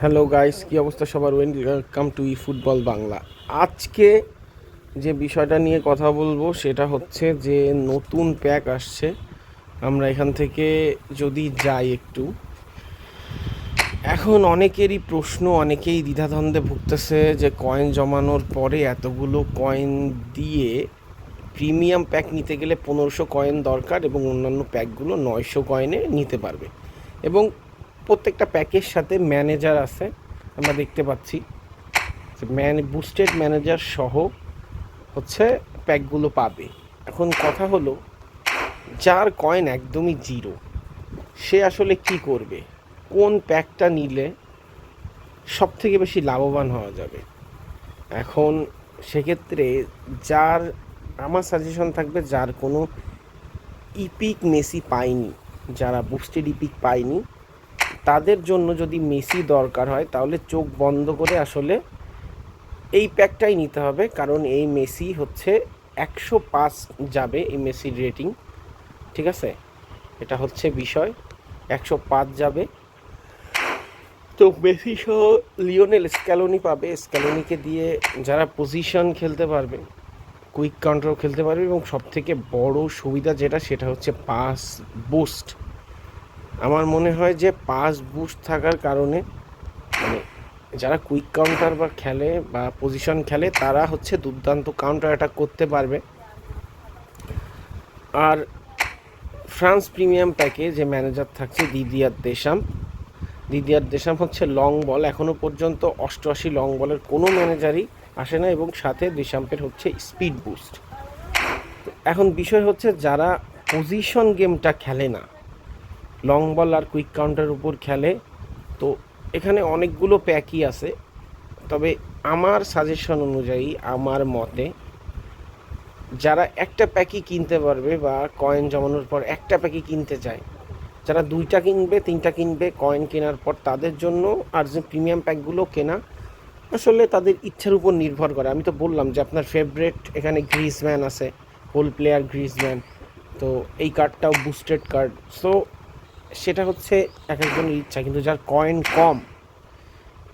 Hello guys কি অবস্থা সবার? Welcome to E football Bangla আজকে যে বিষয়টা নিয়ে কথা বলব, সেটা হচ্ছে যে নতুন প্যাক আসছে। আমরা এখান থেকে যদি যাই একটু। এখন অনেকেরই প্রশ্ন, অনেকেই দ্বিধাদ্বন্দ্বে ভুগতেছে যে কয়েন জমানোর পরে এতগুলো কয়েন দিয়ে প্রিমিয়াম প্যাক নিতে গেলে পনেরোশো কয়েন দরকার এবং অন্যান্য প্যাকগুলো নয়শো কয়েনে নিতে পারবে। এবং প্রত্যেকটা প্যাকের সাথে ম্যানেজার আছে, আমরা দেখতে পাচ্ছি। ম্যান বুস্টেড ম্যানেজার সহ হচ্ছে প্যাকগুলো পাবে। এখন কথা হলো, যার কয়েন একদমই জিরো সে আসলে কি করবে? কোন প্যাকটা নিলে সব থেকে বেশি লাভবান হওয়া যাবে? এখন সেক্ষেত্রে যার, আমার সাজেশন থাকবে যার কোনো ইপিক মেসি পায়নি, যারা বুস্টেড ইপিক পায়নি তাদের জন্য যদি মেসি দরকার হয়, তাহলে চোখ বন্ধ করে আসলে এই প্যাকটাই নিতে হবে। কারণ এই মেসি হচ্ছে একশো পাঁচ যাবে এই মেসির রেটিং। ঠিক আছে? এটা হচ্ছে বিষয়। একশো পাঁচ যাবে। তো মেসি সহ লিওনেল স্ক্যালোনি পাবে। স্ক্যালোনিকে দিয়ে যারা পজিশন খেলতে পারবে কুইক কাউন্টারও খেলতে পারবে এবং সবথেকে বড় সুবিধা যেটা, সেটা হচ্ছে পাস বুস্ট আমার মনে হয় যে পাস বুস্ট থাকার কারণে মানে যারা কুইক কাউন্টার বা খেলে বা পজিশন খেলে, তারা হচ্ছে দুর্দান্ত কাউন্টার অ্যাটাক করতে পারবে। আর ফ্রান্স প্রিমিয়াম প্যাকে যে ম্যানেজার থাকছে দিদিয়ার দেশাম দিদিয়ার দেশাম হচ্ছে লং বল এখনও পর্যন্ত অষ্টআশি লং বলের কোনো ম্যানেজারই আসে না এবং সাথে দেশাম্পের হচ্ছে স্পিড বুস্ট এখন বিষয় হচ্ছে যারা পজিশন গেমটা খেলে না লং বল আর কুইক কাউন্টার উপর খেলে। তো এখানে অনেকগুলো প্যাকই আছে। তবে আমার সাজেশন অনুযায়ী, আমার মতে, যারা একটা প্যাকই কিনতে পারবে বা কয়েন জমানোর পর একটা প্যাকই কিনতে চায়, যারা দুইটা কিনবে, তিনটা কিনবে কয়েন কেনার পর তাদের জন্য আর যে প্রিমিয়াম প্যাকগুলো কেনা, আসলে তাদের ইচ্ছার উপর নির্ভর করে। আমি তো বললাম যে আপনার ফেভারেট এখানে গ্রিজম্যান আছে হোল প্লেয়ার গ্রিজম্যান তো এই কার্ডটাও বুস্টেড কার্ড সো সেটা হচ্ছে এক একজনের ইচ্ছা, কিন্তু যার কয়েন কম,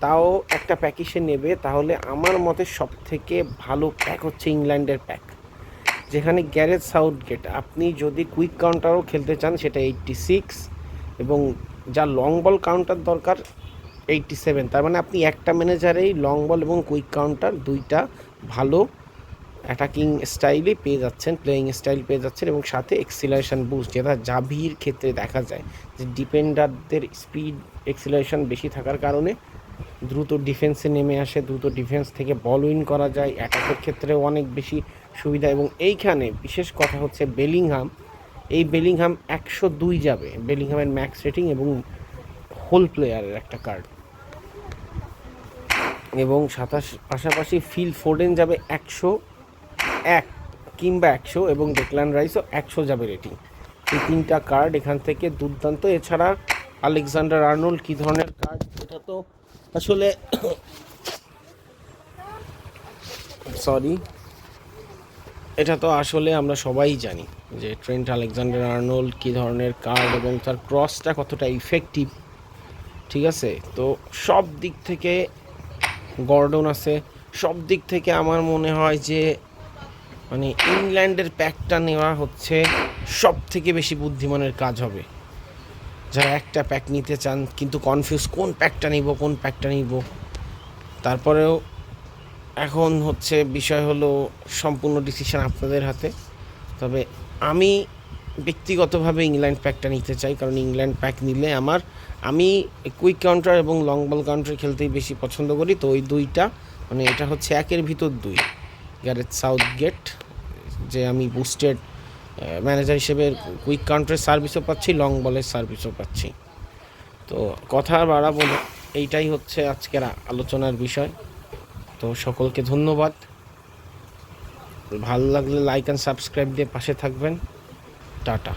তাও একটা প্যাকে সে নেবে, তাহলে আমার মতে সব থেকে ভালো প্যাক হচ্ছে ইংল্যান্ডের প্যাক যেখানে গ্যারেজ সাউথ গেট আপনি যদি কুইক কাউন্টারও খেলতে চান, সেটা এইটটি সিক্স এবং যা লং বল কাউন্টার দরকার এইটটি সেভেন তার মানে আপনি একটা ম্যানেজারেই লং বল এবং কুইক কাউন্টার দুইটা ভালো অ্যাটাকিং স্টাইলে পেয়ে যাচ্ছেন প্লেয়িং স্টাইল পেয়ে যাচ্ছেন এবং সাথে এক্সিলারেশন বুস্ট যেটা জাভির ক্ষেত্রে দেখা যায় যে ডিফেন্ডারদের স্পিড এক্সিলারেশন বেশি থাকার কারণে দ্রুত ডিফেন্সে নেমে আসে, দ্রুত ডিফেন্স থেকে বল উইন করা যায় অ্যাটাকের ক্ষেত্রেও অনেক বেশি সুবিধা এবং এইখানে বিশেষ কথা হচ্ছে বেলিংহাম এই বেলিংহাম একশো দুই যাবে বেলিংহামের ম্যাক্স রেটিং এবং হোল প্লেয়ারের একটা কার্ড এবং সাতাশ, পাশাপাশি ফিল ফোর্ডেন যাবে একশো এক কিংবা একশো এবং ডেকলান রাইসও একশো যাবে রেটিং এই তিনটা কার্ড এখান থেকে দুর্দান্ত। এছাড়া আলেকজান্ডার আর্নোল্ড কী ধরনের কার্ড এটা তো আসলে সরি এটা তো আসলে আমরা সবাই জানি যে ট্রেন্ট আলেকজান্ডার আর্নোল্ড কী ধরনের কার্ড এবং তার ক্রসটা কতটা ইফেক্টিভ ঠিক আছে? তো সব দিক থেকে গর্ডন আছে। সব দিক থেকে আমার মনে হয় যে মানে ইংল্যান্ডের প্যাকটা নেওয়া হচ্ছে সব থেকে বেশি বুদ্ধিমানের কাজ হবে। যারা একটা প্যাক নিতে চান, কিন্তু কনফিউজ কোন প্যাকটা নিব, কোন প্যাকটা নিব। তারপরেও এখন হচ্ছে বিষয় হলো সম্পূর্ণ ডিসিশন আপনাদের হাতে। তবে আমি ব্যক্তিগতভাবে ইংল্যান্ড প্যাকটা নিতে চাই, কারণ ইংল্যান্ড প্যাক নিলে আমার, আমি কুইক কাউন্টার এবং লং বল কাউন্টার খেলতেই বেশি পছন্দ করি। তো ওই দুইটা মানে এটা হচ্ছে একের ভিতর দুই গ্যারেজ সাউথ গেট যে আমি বুস্টেড ম্যানেজার হিসেবে কুইক কাউন্টারের সার্ভিসও পাচ্ছি লং বলের সার্ভিসও পাচ্ছি। তো কথা বাড়াবো এইটাই হচ্ছে আজকের আলোচনার বিষয়। তো সকলকে ধন্যবাদ। ভালো লাগলে লাইক অ্যান্ড সাবস্ক্রাইব দিয়ে পাশে থাকবেন। টাটা।